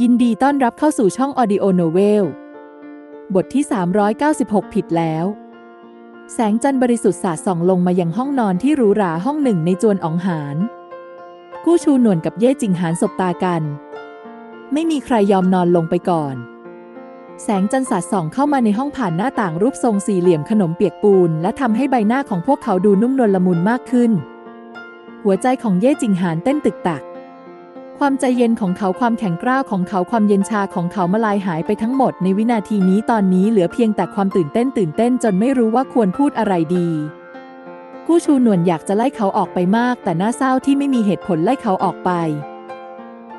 ยินดีต้อนรับเข้าสู่ช่อง Audio Novel บทที่ 396 ผิดแล้ว แสงจันทร์บริสุทธิ์สาดส่องลงมายังห้องนอนที่หรูหราห้องหนึ่งในจวนอองหานกู้ชูหนวนกับเย่จิงหานสบตากัน ไม่มีใครยอมนอนลงไปก่อน แสงจันทร์สาดส่องเข้ามาในห้องผ่านหน้าต่างรูปทรงสี่เหลี่ยมขนมเปียกปูน และทำให้ใบหน้าของพวกเขาดูนุ่มนวลละมุนมากขึ้น หัวใจของเย่จิงหานเต้นตึกตัก ความใจเย็นของเขาความแข็งกร้าวของเขาความเย็นชาของเขามาลายหายไปทั้งหมดในวินาทีนี้ตอนนี้เหลือเพียงแต่ความตื่นเต้นตื่นเต้นจนไม่รู้ว่าควรพูดอะไรดี กู้ชูหนวนอยากจะไล่เขาออกไปมาก แต่น่าเศร้าที่ไม่มีเหตุผลไล่เขาออกไป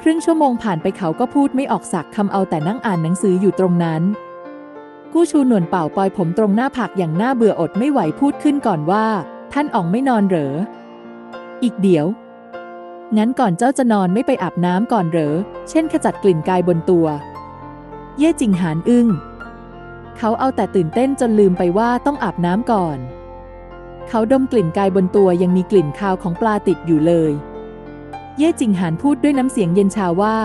ครึ่งชั่วโมงผ่านไปเขาก็พูดไม่ออกสักคำเอาแต่นั่งอ่านหนังสืออยู่ตรงนั้น กู้ชูหนวนเป่าปลอยผมตรงหน้าผากอย่างน่าเบื่ออดไม่ไหวพูดขึ้นก่อนว่า ท่านอ๋องไม่นอนเหรอ อีกเดี๋ยว งั้นก่อนเจ้าจะนอนไม่ไปอาบน้ำก่อนเหรอ เช่นขจัดกลิ่นกายบนตัว เย่จิงหานอึ้ง เขาเอาแต่ตื่นเต้นจนลืมไปว่าต้องอาบน้ำก่อน เขาดมกลิ่นกายบนตัวยังมีกลิ่นคาวของปลาติดอยู่เลย เย่จิงหานพูดด้วยน้ำเสียงเย็นชาว่า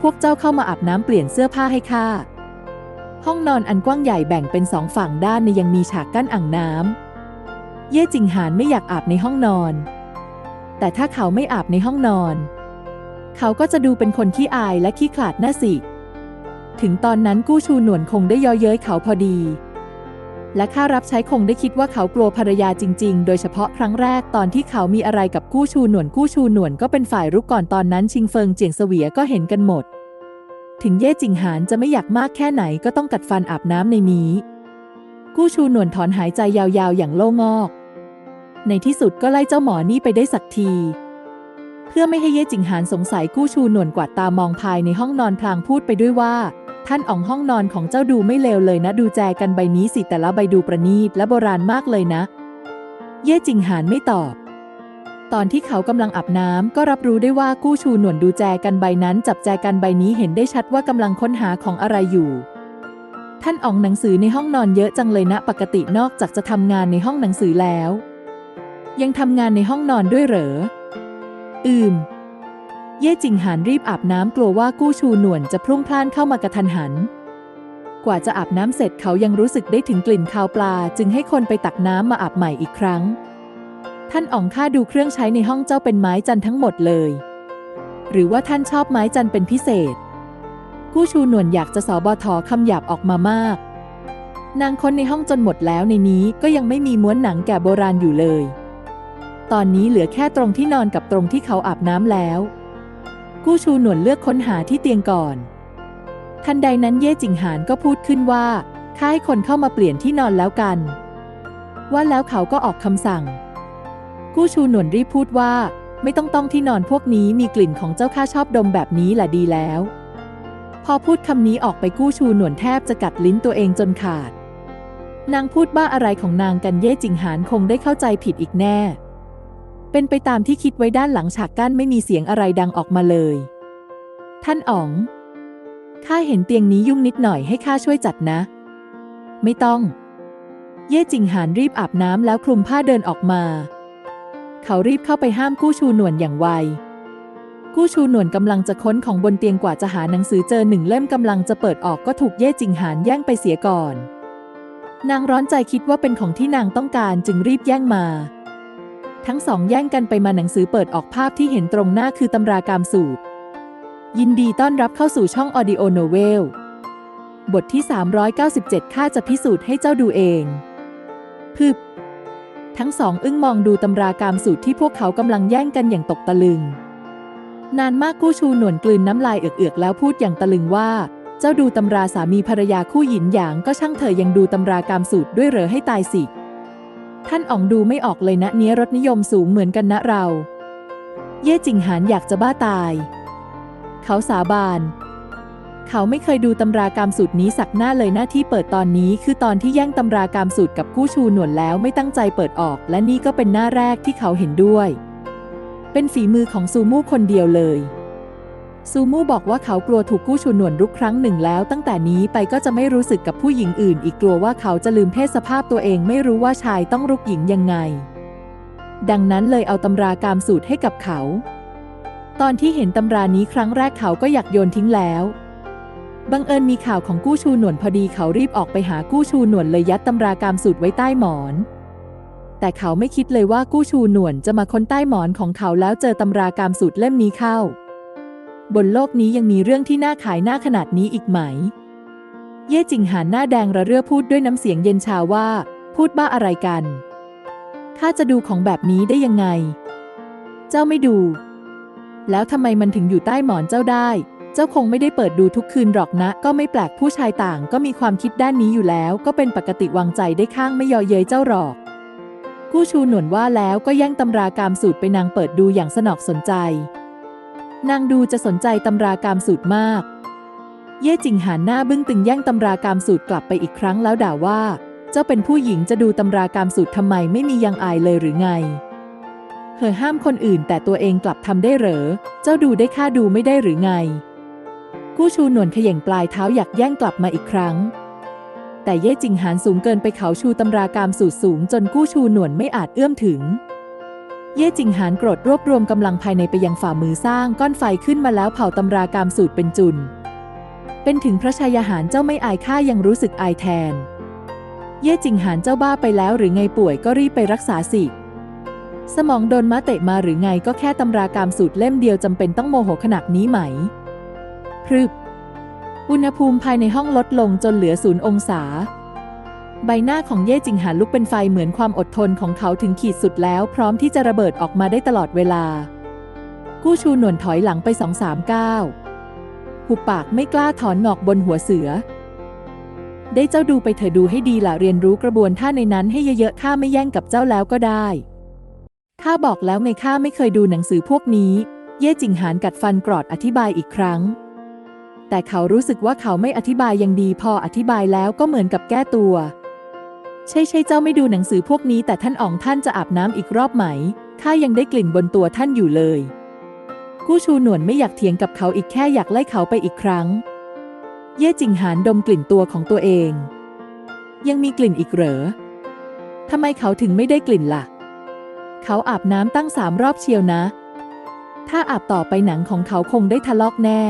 พวกเจ้าเข้ามาอาบน้ำเปลี่ยนเสื้อผ้าให้ข้า ห้องนอนอันกว้างใหญ่แบ่งเป็นสองฝั่งด้านในยังมีฉากกั้นอ่างน้ำเย่จิงหานไม่อยากอาบในห้องนอน แต่ถ้าเขาไม่อาบในห้องนอน เขาก็จะดูเป็นคนขี้อายและขี้ขลาดหน้าสิ ถึงตอนนั้นกู้ชูหนวนคงได้ย่อเย้ยเขาพอดี และข้ารับใช้คงได้คิดว่าเขากลัวภรรยาจริง ๆ โดยเฉพาะครั้งแรกตอนที่เขามีอะไรกับกู้ชูหนวนกู้ชูหนวนก็เป็นฝ่ายรุกก่อนตอนนั้นชิงเฟิงเจียงเสวียก็เห็นกันหมด ถึงเย่จิงหานจะไม่อยากมากแค่ไหนก็ต้องกัดฟันอาบน้ำในนี้ กู้ชูหนวนถอนหายใจยาวๆ อย่างโล่งอก ในที่สุดก็ไล่เจ้าหมอนี่ไปได้สักที เพื่อไม่ให้เย่จิงหานสงสัยกู้ชูหนวนกวาดตามองภายในห้องนอนพลางพูดไปด้วยว่า ท่านอ๋องห้องนอนของเจ้าดูไม่เลวเลยนะ ดูแจกันใบนี้สิแต่ละใบดูประณีตและโบราณมากเลยนะ เย่จิงหานไม่ตอบ ตอนที่เขากำลังอาบน้ำก็รับรู้ได้ว่ากู้ชูหนวนดูแจกันใบนั้น จับแจกันใบนี้เห็นได้ชัดว่ากำลังค้นหาของอะไรอยู่ท่านอ๋องหนังสือในห้องนอนเยอะจังเลยนะ ปกตินอกจากจะทำงานในห้องหนังสือแล้ว ยังทำงานในห้องนอนด้วยเหรอ อืม เย่จิงหานรีบอาบน้ำกลัวว่ากู้ชูหนวนจะพรุ่งพล่านเข้ามากระทันหัน กว่าจะอาบน้ำเสร็จเขายังรู้สึกได้ถึงกลิ่นคาวปลา จึงให้คนไปตักน้ำมาอาบใหม่อีกครั้ง ท่านอ๋องข้าดูเครื่องใช้ในห้องเจ้าเป็นไม้จันทั้งหมดเลย หรือว่าท่านชอบไม้จันเป็นพิเศษ กู้ชูหนวนอยากจะสอบอทอคำหยาบออกมามากนางค้นในห้องจนหมดแล้วในนี้ก็ยังไม่มีม้วนหนังแก่โบราณอยู่เลย ตอนนี้เหลือแค่ตรงที่นอนกับตรงที่เขาอาบน้ำแล้ว กู้ชูหนวนเลือกค้นหาที่เตียงก่อน ทันใดนั้นเย่จิงหานก็พูดขึ้นว่าข้าให้คนเข้ามาเปลี่ยนที่นอนแล้วกัน ว่าแล้วเขาก็ออกคำสั่ง กู้ชูหนวนรีบพูดว่า ไม่ต้องต้องที่นอนพวกนี้มีกลิ่นของเจ้าข้าชอบดมแบบนี้แหละดีแล้ว พอพูดคำนี้ออกไปกู้ชูหนวนแทบจะกัดลิ้นตัวเองจนขาด นางพูดบ้าอะไรของนางกันเย่จิงหานคงได้เข้าใจผิดอีกแน่ เป็นไปตามที่คิดไว้ด้านหลังฉากกั้นไม่มีเสียงอะไรดังออกมาเลย ท่านอ๋อง ข้าเห็นเตียงนี้ยุ่งนิดหน่อยให้ข้าช่วยจัดนะ ไม่ต้อง เย่จิงหานรีบอาบน้ำแล้วคลุมผ้าเดินออกมา เขารีบเข้าไปห้ามกู้ชูหนวนอย่างไว กู้ชูหนวนกำลังจะค้นของบนเตียงกว่าจะหาหนังสือเจอหนึ่งเล่มกำลังจะเปิดออกก็ถูกเย่จิงหานแย่งไปเสียก่อน นางร้อนใจคิดว่าเป็นของที่นางต้องการจึงรีบแย่งมา ทั้งสองแย่งกันไปมาหนังสือเปิดออกภาพที่เห็นตรงหน้าคือตำรากามสูตร ยินดีต้อนรับเข้าสู่ช่อง Audio Novel บทที่ 397 ข้าจะพิสูจน์ให้เจ้าดูเอง พึบ ทั้งสองอึ้งมองดูตำรากามสูตรที่พวกเขากำลังแย่งกันอย่างตกตะลึง นานมากกู้ชูหนวนกลืนน้ำลายเอือกๆแล้วพูดอย่างตะลึงว่า เจ้าดูตำราสามีภรรยาคู่หยินหยางก็ช่างเธอยังดูตำรากามสูตรด้วยเหรอให้ตายสิ ท่านอ๋องดูไม่ออกเลยนะเนี้ยรสนิยมสูงเหมือนกันนะเรา เย่จิงหานอยากจะบ้าตาย เขาสาบาน เขาไม่เคยดูตำรากามสูตรนี้สักหน้าเลยหน้าที่เปิดตอนนี้ คือตอนที่แย่งตำรากามสูตรกับกู้ชูหนวนแล้วไม่ตั้งใจเปิดออก และนี่ก็เป็นหน้าแรกที่เขาเห็นด้วย เป็นฝีมือของซูมู่คนเดียวเลย ซูมูบอกว่าเขากลัวถูกกู้ชูหนวนรุกครั้งหนึ่งแล้ว ตั้งแต่นี้ไปก็จะไม่รู้สึกกับผู้หญิงอื่น อีกกลัวว่าเขาจะลืมเพศสภาพตัวเองไม่รู้ว่าชายต้องรุกหญิงยังไง ดังนั้นเลยเอาตำรากามสูตรให้กับเขา ตอนที่เห็นตำรานี้ครั้งแรกเขาก็อยากโยนทิ้งแล้วบังเอิญมีข่าวของกู้ชูหนวนพอดีเขารีบออกไปหากู้ชูหนวนเลยยัดตำรากามสูตรไว้ใต้หมอน แต่เขาไม่คิดเลยว่ากู้ชูหนวนจะมาค้นใต้หมอนของเขาแล้วเจอตำรากามสูตรเล่มนี้เข้า บนโลกนี้ยังมีเรื่องที่น่าขายหน้าขนาดนี้อีกไหม เย่จิงหานหน้าแดงระเรื่อพูดด้วยน้ำเสียงเย็นชาว่า พูดบ้าอะไรกัน ข้าจะดูของแบบนี้ได้ยังไง เจ้าไม่ดู แล้วทำไมมันถึงอยู่ใต้หมอนเจ้าได้ เจ้าคงไม่ได้เปิดดูทุกคืนหรอกนะ ก็ไม่แปลกผู้ชายต่างก็มีความคิดด้านนี้อยู่แล้ว ก็เป็นปกติวางใจได้ข้างไม่ยอเย้ยเจ้าหรอกกู้ชูหนวนว่าแล้วก็แย่งตำรากามสูตรไปนางเปิดดูอย่างสนอกสนใจ นางดูจะสนใจตำรากามสูตรมาก เย่จิงหานหน้าบึ้งตึงแย่งตำรากามสูตรกลับไปอีกครั้งแล้วด่าว่า เจ้าเป็นผู้หญิงจะดูตำรากามสูตรทำไมไม่มียังอายเลยหรือไงเธอห้ามคนอื่นแต่ตัวเองกลับทำได้เหรอ เจ้าดูได้ค่าดูไม่ได้หรือไง กู้ชูหนวนเขย่งปลายเท้าอยากแย่งกลับมาอีกครั้ง แต่เย่จิงหานสูงเกินไปเขาชูตำรากามสูตรสูงจนกู้ชูหนวนไม่อาจเอื้อมถึง เย่จิงหานโกรธรวบรวมกำลังภายในไปยังฝ่ามือสร้างก้อนไฟขึ้นมาแล้วเผาตำรากามสูตรเป็นจุน เป็นถึงพระชายาหารเจ้าไม่อายข้ายังรู้สึกอายแทน เย่จิงหานเจ้าบ้าไปแล้วหรือไงป่วยก็รีบไปรักษาสิ สมองโดนม้าเตะมาหรือไงก็แค่ตำรากามสูตรเล่มเดียวจำเป็นต้องโมโหขนาดนี้ไหม พรึบ อุณหภูมิภายในห้องลดลงจนเหลือศูนย์องศา ใบหน้าของเย่จิงหานลุกเป็นไฟเหมือนความอดทนของเขาถึงขีดสุดแล้ว พร้อมที่จะระเบิดออกมาได้ตลอดเวลา กู้ชูหนวนถอยหลังไปสองสามก้าวหุบปากไม่กล้าถอนหงอกบนหัวเสือ ได้เจ้าดูไปเถอะดูให้ดีละเรียนรู้กระบวนท่าในนั้นให้เยอะๆข้าไม่แย่งกับเจ้าแล้วก็ได้ข้าบอกแล้วไงข้าไม่เคยดูหนังสือพวกนี้ เย่จิงหานกัดฟันกรอดอธิบายอีกครั้ง แต่เขารู้สึกว่าเขาไม่อธิบายยังดีพออธิบายแล้วก็เหมือนกับแก้ตัว ใช่ใช่เจ้าไม่ดูหนังสือพวกนี้ แต่ท่านอ๋องท่านจะอาบน้ำอีกรอบไหมข้ายังได้กลิ่นบนตัวท่านอยู่เลย กู้ชูหนวนไม่อยากเถียงกับเขาอีกแค่อยากไล่เขาไปอีกครั้ง เย่จิงหานดมกลิ่นตัวของตัวเอง ยังมีกลิ่นอีกเหรอทำไมเขาถึงไม่ได้กลิ่นล่ะ เขาอาบน้ำตั้งสามรอบเชียวนะ ถ้าอาบต่อไปหนังของเขาคงได้ทะลอกแน่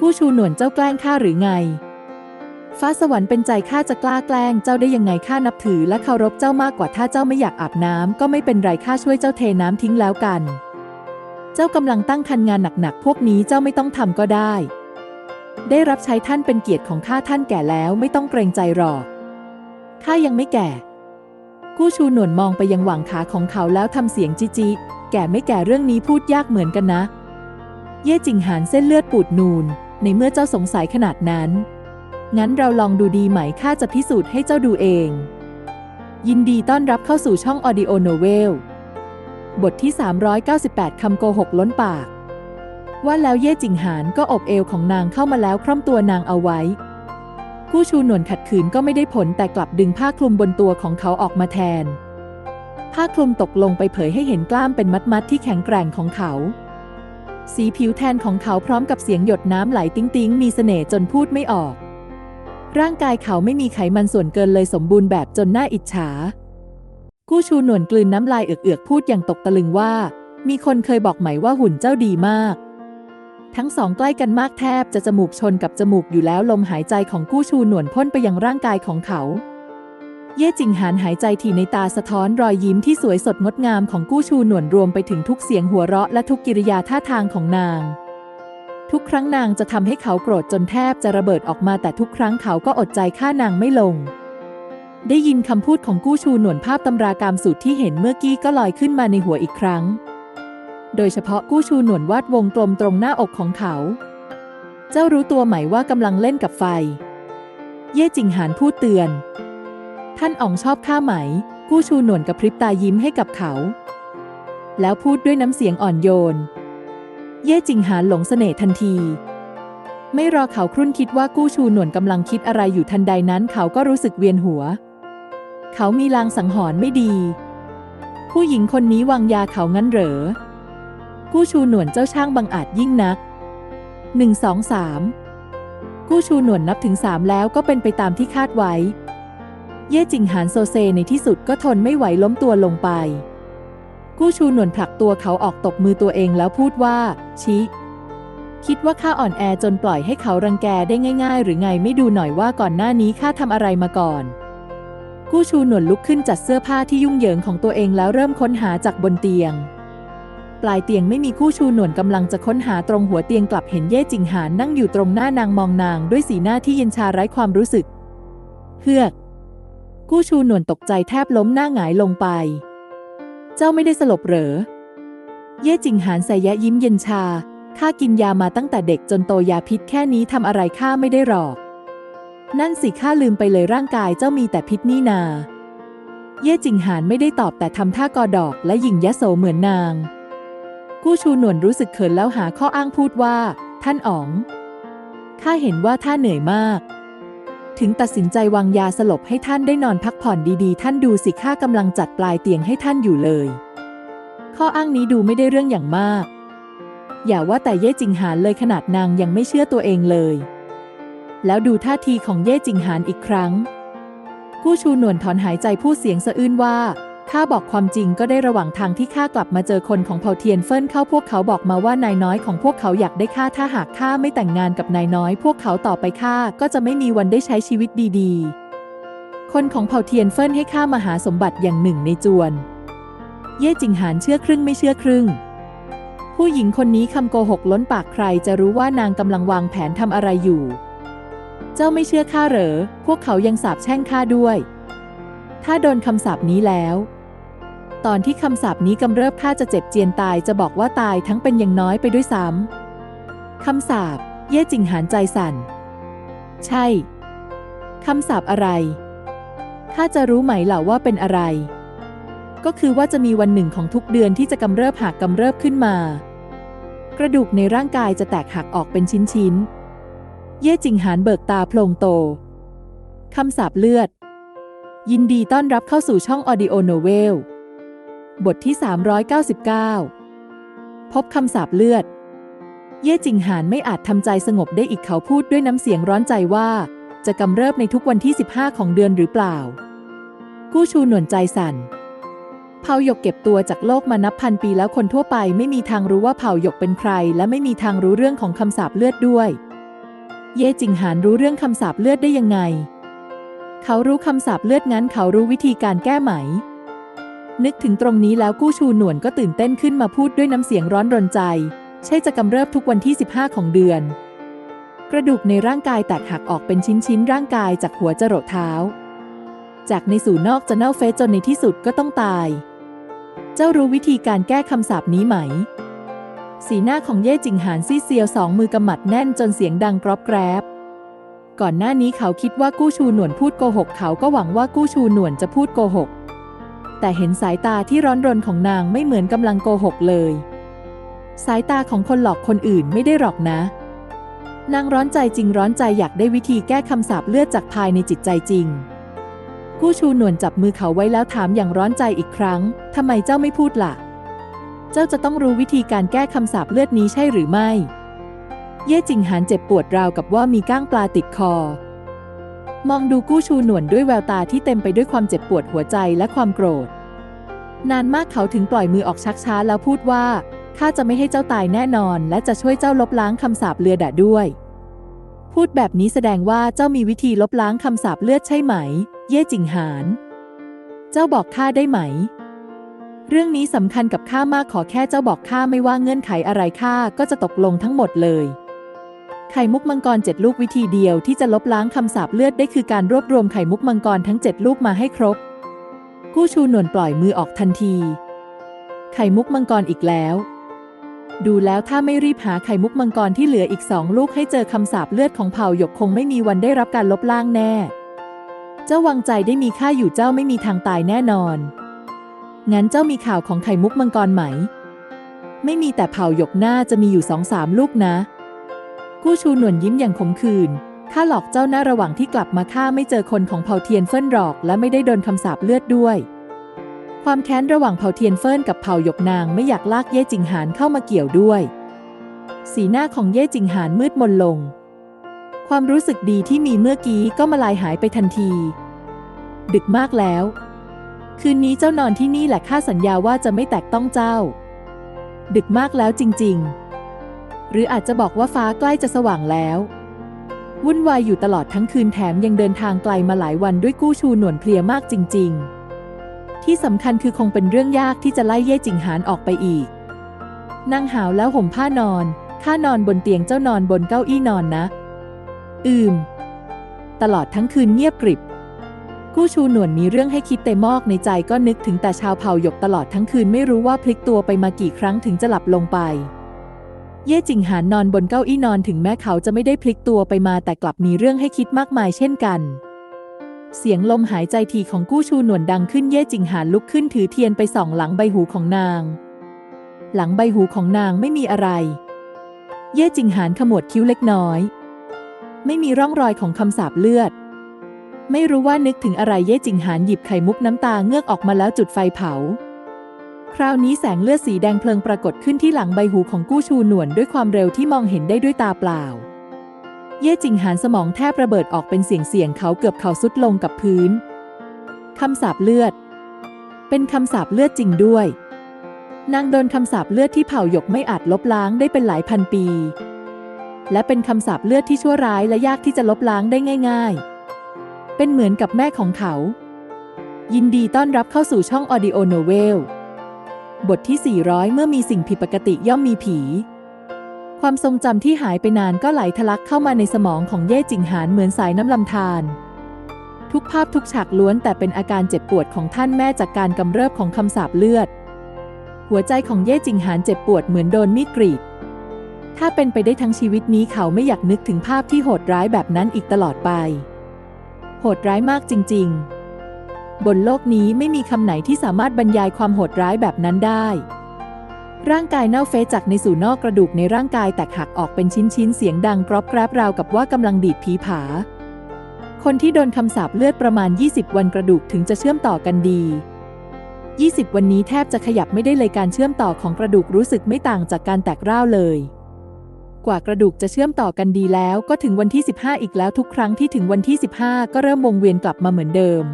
กู้ชูหนวนเจ้าแกล้งข้าหรือไง ฟ้าสวรรค์เป็นใจข้าจะกล้าแกล้งเจ้าได้ยังไงข้านับถือและเคารพเจ้ามากกว่าถ้าเจ้าไม่อยากอาบน้ำก็ไม่เป็นไรข้าช่วยเจ้าเทน้ำทิ้งแล้วกัน เจ้ากำลังตั้งคันงานหนักๆพวกนี้เจ้าไม่ต้องทำก็ได้ ได้รับใช้ท่านเป็นเกียรติของข้าท่านแก่แล้วไม่ต้องเกรงใจหรอกข้ายังไม่แก่ กู้ชูหนวนมองไปยังหว่างขาของเขาแล้วทำเสียงจิจิแก่ไม่แก่เรื่องนี้พูดยากเหมือนกันนะ เย่จิงหานเส้นเลือดปูดนูน ในเมื่อเจ้าสงสัยขนาดนั้น งั้นเราลองดูดีไหมข้าจะพิสูจน์ให้เจ้าดูเอง ยินดีต้อนรับเข้าสู่ช่อง Audio Novel บทที่ 398 คำโกหกล้นปาก ว่าแล้วเย่จิงหานก็อบเอวของนางเข้ามาแล้วคร่อมตัวนางเอาไว้กู้ชูหนวนขัดขืนก็ไม่ได้ผลแต่กลับดึงผ้าคลุมบนตัวของเขาออกมาแทน ผ้าคลุมตกลงไปเผยให้เห็นกล้ามเป็นมัดๆที่แข็งแกร่งของเขาสีผิวแทนของเขาพร้อมกับเสียงหยดน้ำไหลติ้งๆมีเสน่ห์จนพูดไม่ออก ร่างกายเขาไม่มีไขมันส่วนเกินเลยสมบูรณ์แบบจนน่าอิจฉา กู้ชูหนวนกลืนน้ำลายเอือกๆพูดอย่างตกตะลึงว่า มีคนเคยบอกไหมว่าหุ่นเจ้าดีมาก ทั้งสองใกล้กันมากแทบจะจมูกชนกับจมูกอยู่แล้วลมหายใจของกู้ชูหนวนพ่นไปยังร่างกายของเขา เย่จิงหานหายใจถี่ในตาสะท้อนรอยยิ้มที่สวยสดงดงามของกู้ชูหนวนรวมไปถึงทุกเสียงหัวเราะและทุกกิริยาท่าทางของนาง ทุกครั้งนางจะทำให้เขาโกรธจนแทบจะระเบิดออกมาแต่ทุกครั้งเขาก็อดใจฆ่านางไม่ลง ได้ยินคำพูดของกู้ชูหนวนภาพตำรากามสูตรที่เห็นเมื่อกี้ก็ลอยขึ้นมาในหัวอีกครั้ง โดยเฉพาะกู้ชูหนวนวาดวงกลมตรงหน้าอกของเขา เจ้ารู้ตัวไหมว่ากำลังเล่นกับไฟ เย่จิงหานพูดเตือน ท่านอ๋องชอบข้าไหม กู้ชูหนวนกับพริบตายิ้มให้กับเขา แล้วพูดด้วยน้ำเสียงอ่อนโยน เย่จิงหานหลงเสน่ห์ทันที ไม่รอเขาครุ่นคิดว่ากู้ชูหนวนกำลังคิดอะไรอยู่ทันใดนั้นเขาก็รู้สึกเวียนหัว เขามีลางสังหรณ์ไม่ดี ผู้หญิงคนนี้วางยาเขางั้นเหรอ กู้ชูหนวนเจ้าช่างบังอาจยิ่งนักหนึ่งสองสามกู้ชูหนวนนับถึงสามแล้วก็เป็นไปตามที่คาดไว้ เย่จิงหานโซเซในที่สุดก็ทนไม่ไหวล้มตัวลงไป กู้ชูหนวนผลักตัวเขาออกตบมือตัวเองแล้วพูดว่าชิคิดว่าข้าอ่อนแอจนปล่อยให้เขารังแกได้ง่าย ๆ หรือไงไม่ดูหน่อยว่าก่อนหน้านี้ข้าทำอะไรมาก่อน กู้ชูหนวดลุกขึ้นจัดเสื้อผ้าที่ยุ่งเหยิงของตัวเองแล้วเริ่มค้นหาจากบนเตียง ปลายเตียงไม่มีกู้ชูหนวดกำลังจะค้นหาตรงหัวเตียงกลับเห็นเย่จิงหานนั่งอยู่ตรงหน้านางมองนางด้วยสีหน้าที่เย็นชาไร้ความรู้สึกเฮือก กู้ชูหนวดตกใจแทบล้มหน้าหงายลงไป เจ้าไม่ได้สลบเหรอ เย่จิงหานใส่แยะยิ้มเย็นชา ข้ากินยามาตั้งแต่เด็กจนโตยาพิษแค่นี้ทำอะไรข้าไม่ได้หรอก นั่นสิข้าลืมไปเลยร่างกายเจ้ามีแต่พิษนี่นา เย่จิงหานไม่ได้ตอบแต่ทำท่ากอดอกและหยิ่งยะโสเหมือนนาง กู้ชูหนวนรู้สึกเขินแล้วหาข้ออ้างพูดว่า ท่านอ๋อง ข้าเห็นว่าท่านเหนื่อยมาก ถึงตัดสินใจวางยาสลบให้ท่านได้นอนพักผ่อนดีๆ ท่านดูสิข้ากำลังจัดปลายเตียงให้ท่านอยู่เลย ข้ออ้างนี้ดูไม่ได้เรื่องอย่างมาก อย่าว่าแต่เย่จิงหานเลยขนาดนางยังไม่เชื่อตัวเองเลย แล้วดูท่าทีของเย่จิงหานอีกครั้ง กู้ชูหนวนถอนหายใจพูดเสียงสะอื้นว่า ข้าบอกความจริงก็ได้ระหว่างทางที่ข้ากลับมาเจอคนของเผ่าเทียนเฟินเข้าพวกเขาบอกมาว่านายน้อยของพวกเขาอยากได้ข้าถ้าหากข้าไม่แต่งงานกับนายน้อย พวกเขาต่อไปข้าก็จะไม่มีวันได้ใช้ชีวิตดีๆ คนของเผ่าเทียนเฟินให้ข้ามาหาสมบัติอย่างหนึ่งในจวน เย่จิงหานเชื่อครึ่งไม่เชื่อครึ่ง ผู้หญิงคนนี้คำโกหกล้นปากใครจะรู้ว่านางกำลังวางแผนทำอะไรอยู่ เจ้าไม่เชื่อข้าเหรอ พวกเขายังสาบแช่งข้าด้วย ถ้าโดนคำสาปนี้แล้ว ตอนที่คำสาปนี้กำเริบข้าจะเจ็บเจียนตายจะบอกว่าตายทั้งเป็นอย่างน้อยไปด้วยซ้ำคำสาปเย่จิงหานใจสั่น ใช่ คำสาปอะไรข้าจะรู้ไหมเหล่าว่าเป็นอะไร ก็คือว่าจะมีวันหนึ่งของทุกเดือนที่จะกำเริบหักกำเริบขึ้นมา กระดูกในร่างกายจะแตกหักออกเป็นชิ้นๆ เย่จิงหานเบิกตาโพลงโต คำสาปเลือด ยินดีต้อนรับเข้าสู่ช่องออดิโอโนเวล บทที่ 399 พบคำสาปเลือด เย่จิงหานไม่อาจทำใจสงบได้อีกเขาพูดด้วยน้ำเสียงร้อนใจว่า จะกำเริบในทุกวันที่ 15 ของเดือนหรือเปล่า กู้ชูหนวนใจสั่นเผาหยกเก็บตัวจากโลกมานับพันปีแล้วคนทั่วไปไม่มีทางรู้ว่าเผาหยกเป็นใคร และไม่มีทางรู้เรื่องของคำสาปเลือดด้วย เย่จิงหานรู้เรื่องคำสาปเลือดได้ยังไง เขารู้คำสาปเลือดงั้นเขารู้วิธีการแก้ไหม นึกถึงตรงนี้แล้วกู้ชูหนวนก็ตื่นเต้นขึ้นมาพูดด้วยน้ำเสียงร้อนรนใจ ใช่จะกำเริบทุกวันที่ 15 ของเดือน กระดูกในร่างกายแตกหักออกเป็นชิ้นๆร่างกายจากหัวจรดเท้า จากในสู่นอกจะเน่าเฟะจนในที่สุดก็ต้องตาย เจ้ารู้วิธีการแก้คำสาปนี้ไหม สีหน้าของเย่จิงหานซีเซียวสองมือกำมัดแน่นจนเสียงดังกรอบแกรบก่อนหน้านี้เขาคิดว่ากู้ชูหนวนพูดโกหก เขาก็หวังว่ากู้ชูหนวนจะพูดโกหก แต่เห็นสายตาที่ร้อนรนของนางไม่เหมือนกำลังโกหกเลย สายตาของคนหลอกคนอื่นไม่ได้หรอกนะ นางร้อนใจจริงร้อนใจอยากได้วิธีแก้คำสาปเลือดจากภายในจิตใจจริง กู้ชูหนวนจับมือเขาไว้แล้วถามอย่างร้อนใจอีกครั้งทำไมเจ้าไม่พูดละ่ะ เจ้าจะต้องรู้วิธีการแก้คำสาปเลือดนี้ใช่หรือไม่ เย่จิงหานเจ็บปวดราวกับว่ามีก้างปลาติดคอ มองดูกู้ชูหนวนด้วยแววตาที่เต็มไปด้วยความเจ็บปวดหัวใจและความโกรธ นานมากเขาถึงปล่อยมือออกชักช้าแล้วพูดว่าข้าจะไม่ให้เจ้าตายแน่นอน และจะช่วยเจ้าลบล้างคำสาปเลือดะด้วย พูดแบบนี้แสดงว่าเจ้ามีวิธีลบล้างคำสาปเลือดใช่ไหม เย่จิงหาน เจ้าบอกข้าได้ไหม เรื่องนี้สำคัญกับข้ามากขอแค่เจ้าบอกข้าไม่ว่าเงื่อนไขอะไรข้าก็จะตกลงทั้งหมดเลย ไข่มุกมังกรเจ็ดลูกวิธีเดียวที่จะลบล้างคำสาปเลือดได้คือการรวบรวมไข่มุกมังกรทั้งเจ็ดลูกมาให้ครบ กู้ชูหนวนปล่อยมือออกทันที ไข่มุกมังกรอีกแล้ว ดูแล้วถ้าไม่รีบหาไข่มุกมังกรที่เหลืออีกสองลูกให้เจอคำสาปเลือดของเผ่าหยกคงไม่มีวันได้รับการลบล้างแน่ เจ้าวังใจได้มีค่าอยู่เจ้าไม่มีทางตายแน่นอน งั้นเจ้ามีข่าวของไข่มุกมังกรไหม ไม่มีแต่เผ่าหยกหน้าจะมีอยู่สองสามลูกนะ กู้ชูหนวนยิ้มอย่างขมขื่นข้าหลอกเจ้าหน้าระหว่างที่กลับมาข้าไม่เจอคนของเผ่าเทียนเฟินหรอก และไม่ได้โดนคำสาปเลือดด้วย ความแค้นระหว่างเผ่าเทียนเฟินกับเผ่าหยกนางไม่อยากลากเย่จิงหานเข้ามาเกี่ยวด้วย สีหน้าของเย่จิงหานมืดมนลง ความรู้สึกดีที่มีเมื่อกี้ก็มาลายหายไปทันที ดึกมากแล้ว คืนนี้เจ้านอนที่นี่แหละข้าสัญญาว่าจะไม่แตกต้องเจ้า ดึกมากแล้วจริง ๆ หรืออาจจะบอกว่าฟ้าใกล้จะสว่างแล้ว วุ่นวายอยู่ตลอดทั้งคืนแถมยังเดินทางไกลมาหลายวันด้วยกู้ชูหนวนเพลียมากจริง ๆ ที่สำคัญคือคงเป็นเรื่องยากที่จะไล่เย่จิงหานออกไปอีกนั่งหาวแล้วห่มผ้านอนข้านอนบนเตียงเจ้านอนบนเก้าอี้นอนนะ อืม ตลอดทั้งคืนเงียบกริบ กู้ชูหนวนมีเรื่องให้คิดเตมอกในใจก็นึกถึงแต่ชาวเผ่าหยกตลอดทั้งคืนไม่รู้ว่าพลิกตัวไปมากี่ครั้งถึงจะหลับลงไป เย่จิงหานนอนบนเก้าอี้นอนถึงแม้เขาจะไม่ได้พลิกตัวไปมาแต่กลับมีเรื่องให้คิดมากมายเช่นกัน เสียงลมหายใจทีของกู้ชูหนวนดังขึ้นเย่จิงหานลุกขึ้นถือเทียนไปส่องหลังใบหูของนาง หลังใบหูของนางไม่มีอะไร เย่จิงหานขมวดคิ้วเล็กน้อย ไม่มีร่องรอยของคำสาปเลือด ไม่รู้ว่านึกถึงอะไรเย่จิงหานหยิบไข่มุกน้ำตาเงือกออกมาแล้วจุดไฟเผา คราวนี้แสงเลือดสีแดงเพลิงปรากฏขึ้นที่หลังใบหูของกู้ชูหนวนด้วยความเร็วที่มองเห็นได้ด้วยตาเปล่า เย่จิงหานสมองแทบระเบิดออกเป็นเสียงเสียงเขาเกือบเข่าสุดลงกับพื้น คำสาปเลือด เป็นคำสาปเลือดจริงด้วย นางโดนคำสาปเลือดที่เผ่าหยกไม่อาจลบล้างได้เป็นหลายพันปี และเป็นคำสาปเลือดที่ชั่วร้ายและยากที่จะลบล้างได้ง่าย ๆ เป็นเหมือนกับแม่ของเขา ยินดีต้อนรับเข้าสู่ช่อง Audio Novel บทที่ 400 เมื่อมีสิ่งผิดปกติย่อมมีผี ความทรงจำที่หายไปนานก็ไหลทะลักเข้ามาในสมองของเย่จิงหานเหมือนสายน้ำลำธารทุกภาพทุกฉากล้วนแต่เป็นอาการเจ็บปวดของท่านแม่จากการกำเริบของคำสาปเลือด หัวใจของเย่จิงหานเจ็บปวดเหมือนโดนมีดกรีด ถ้าเป็นไปได้ทั้งชีวิตนี้เขาไม่อยากนึกถึงภาพที่โหดร้ายแบบนั้นอีกตลอดไป โหดร้ายมากจริง ๆ บนโลกนี้ไม่มีคำไหนที่สามารถบรรยายความโหดร้ายแบบนั้นได้ ร่างกายเน่าเฟะจากในสู่นอกกระดูกในร่างกายแตกหักออกเป็นชิ้นๆ เสียงดังกรอบแกรบราวกับว่ากำลังดีดผีผา คนที่โดนคำสาปเลือดประมาณ 20 วันกระดูกถึงจะเชื่อมต่อกันดี 20 วันนี้แทบจะขยับไม่ได้เลยการเชื่อมต่อของกระดูกรู้สึกไม่ต่างจากการแตกร้าวเลยกว่ากระดูกจะเชื่อมต่อกันดีแล้วก็ถึงวันที่ 15 อีกแล้วทุกครั้งที่ถึงวันที่ 15 ก็เริ่มวงเวียนกลับมาเหมือนเดิม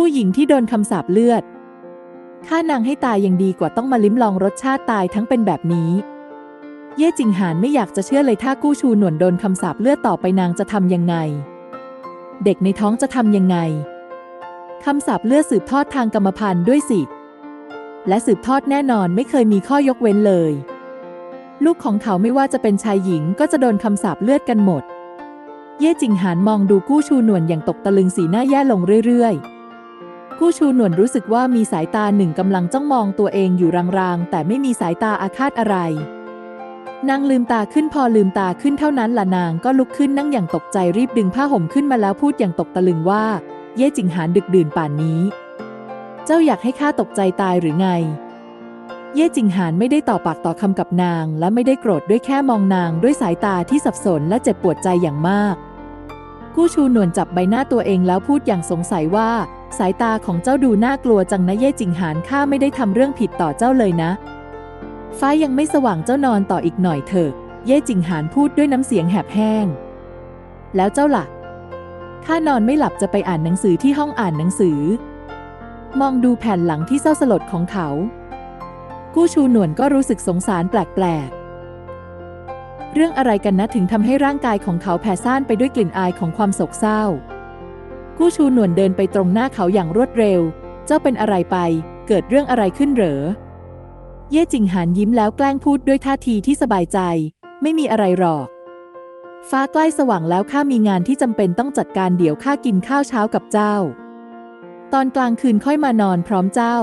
ผู้หญิงที่โดนคำสาปเลือดฆ่านางให้ตายยังดีกว่าต้องมาลิ้มลองรสชาติตายทั้งเป็นแบบนี้ เย่จิงหานไม่อยากจะเชื่อเลยถ้ากู้ชูหนวนโดนคำสาปเลือดต่อไปนางจะทำยังไง เด็กในท้องจะทำยังไงคำสาปเลือดสืบทอดทางกรรมพันธุ์ด้วยสิ และสืบทอดแน่นอนไม่เคยมีข้อยกเว้นเลย ลูกของเขาไม่ว่าจะเป็นชายหญิงก็จะโดนคำสาปเลือดกันหมด เย่จิงหานมองดูกู้ชูหนวนอย่างตกตะลึงสีหน้าแย่ลงเรื่อยๆ กู้ชูหนวนรู้สึกว่ามีสายตาหนึ่งกำลังจ้องมองตัวเองอยู่รางๆ แต่ไม่มีสายตาอาฆาตอะไร นางลืมตาขึ้นพอลืมตาขึ้นเท่านั้นละนางก็ลุกขึ้นนั่งอย่างตกใจรีบดึงผ้าห่มขึ้นมาแล้วพูดอย่างตกตะลึงว่า เย่จิงหานดึกดื่นป่านนี้ เจ้าอยากให้ข้าตกใจตายหรือไง เย่จิงหานไม่ได้ต่อปากต่อคำกับนาง และไม่ได้โกรธด้วยแค่มองนางด้วยสายตาที่สับสนและเจ็บปวดใจอย่างมากกู้ชูหนวนจับใบหน้าตัวเองแล้วพูดอย่างสงสัยว่าสายตาของเจ้าดูน่ากลัวจังนะเย่จิงหานข้าไม่ได้ทำเรื่องผิดต่อเจ้าเลยนะ ฟ้ายังไม่สว่างเจ้านอนต่ออีกหน่อยเถอะ เย่จิงหานพูดด้วยน้ำเสียงแหบแห้ง แล้วเจ้าล่ะข้านอนไม่หลับจะไปอ่านหนังสือที่ห้องอ่านหนังสือ มองดูแผ่นหลังที่เศร้าสลดของเขา กู้ชูหนวนก็รู้สึกสงสารแปลกๆ เรื่องอะไรกันนะถึงทำให้ร่างกายของเขาแผ่ซ่านไปด้วยกลิ่นอายของความโศกเศร้า กู้ชูหนวนเดินไปตรงหน้าเขาอย่างรวดเร็ว เจ้าเป็นอะไรไป เกิดเรื่องอะไรขึ้นเหรอ เย่จิงหานยิ้มแล้วแกล้งพูดด้วยท่าทีที่สบายใจ ไม่มีอะไรหรอก ฟ้าใกล้สว่างแล้วข้ามีงานที่จำเป็นต้องจัดการเดี๋ยวข้ากินข้าวเช้ากับเจ้า ตอนกลางคืนค่อยมานอนพร้อมเจ้า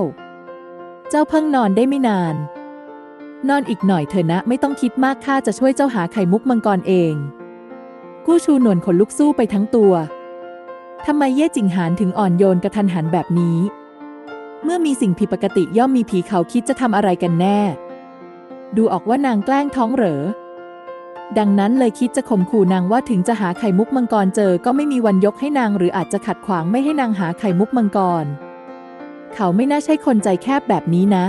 เจ้าเพิ่งนอนได้ไม่นาน นอนอีกหน่อยเถอะนะไม่ต้องคิดมากข้าจะช่วยเจ้าหาไข่มุกมังกรเอง กู้ชูหนวนขนลุกสู้ไปทั้งตัว ทำไมเย่จิงหานถึงอ่อนโยนกระทันหันแบบนี้ เมื่อมีสิ่งผิดปกติย่อมมีผีเขาคิดจะทำอะไรกันแน่ ดูออกว่านางแกล้งท้องเหรอ ดังนั้นเลยคิดจะข่มขู่นางว่าถึงจะหาไข่มุกมังกรเจอก็ไม่มีวันยกให้นางหรืออาจจะขัดขวางไม่ให้นางหาไข่มุกมังกร เขาไม่น่าใช่คนใจแคบแบบนี้นะ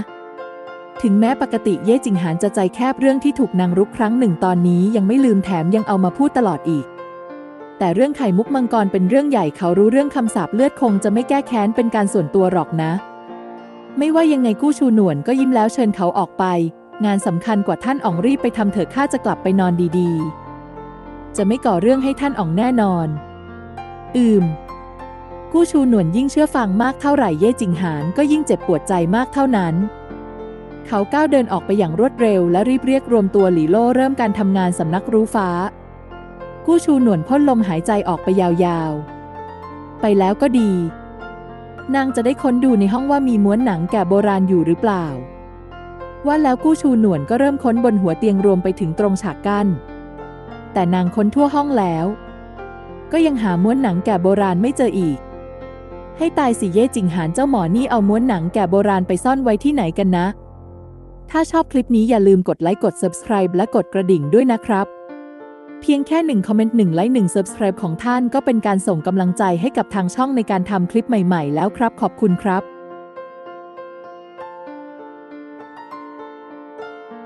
ถึงแม้ปกติเย่จิงหานจะใจแคบเรื่องที่ถูกนางรุกครั้งหนึ่งตอนนี้ยังไม่ลืมแถมยังเอามาพูดตลอดอีก แต่เรื่องไข่มุกมังกรเป็นเรื่องใหญ่เขารู้เรื่องคำสาปเลือดคงจะไม่แก้แค้นเป็นการส่วนตัวหรอกนะ ไม่ว่ายังไงกู้ชูหนวนก็ยิ้มแล้วเชิญเขาออกไป งานสำคัญกว่าท่านอ๋องรีบไปทำเถอะข้าจะกลับไปนอนดีๆ จะไม่ก่อเรื่องให้ท่านอ๋องแน่นอน อืม กู้ชูหนวนยิ่งเชื่อฟังมากเท่าไหร่เย่จิงหานก็ยิ่งเจ็บปวดใจมากเท่านั้นเขาก้าวเดินออกไปอย่างรวดเร็วและรีบเรียกรวมตัวหลีโล่เริ่มการทำงานสำนักรู้ฟ้า กู้ชูหนวนพ่นลมหายใจออกไปยาวๆ ไปแล้วก็ดี นางจะได้ค้นดูในห้องว่ามีม้วนหนังแก่โบราณอยู่หรือเปล่า ว่าแล้วกู้ชูหนวนก็เริ่มค้นบนหัวเตียงรวมไปถึงตรงฉากกั้น แต่นางค้นทั่วห้องแล้ว ก็ยังหาม้วนหนังแก่โบราณไม่เจออีก ให้ตายสิเย่จิงหานเจ้าหมอนี่เอาม้วนหนังแก่โบราณไปซ่อนไว้ที่ไหนกันนะ ถ้าชอบคลิปนี้อย่าลืมกดไลค์กด subscribe และกดกระดิ่งด้วยนะครับ เพียงแค่หนึ่งคอมเมนต์หนึ่งไลค์หนึ่ง subscribe ของท่านก็เป็นการส่งกำลังใจให้กับทางช่องในการทำคลิปใหม่ ๆ แล้วครับขอบคุณครับ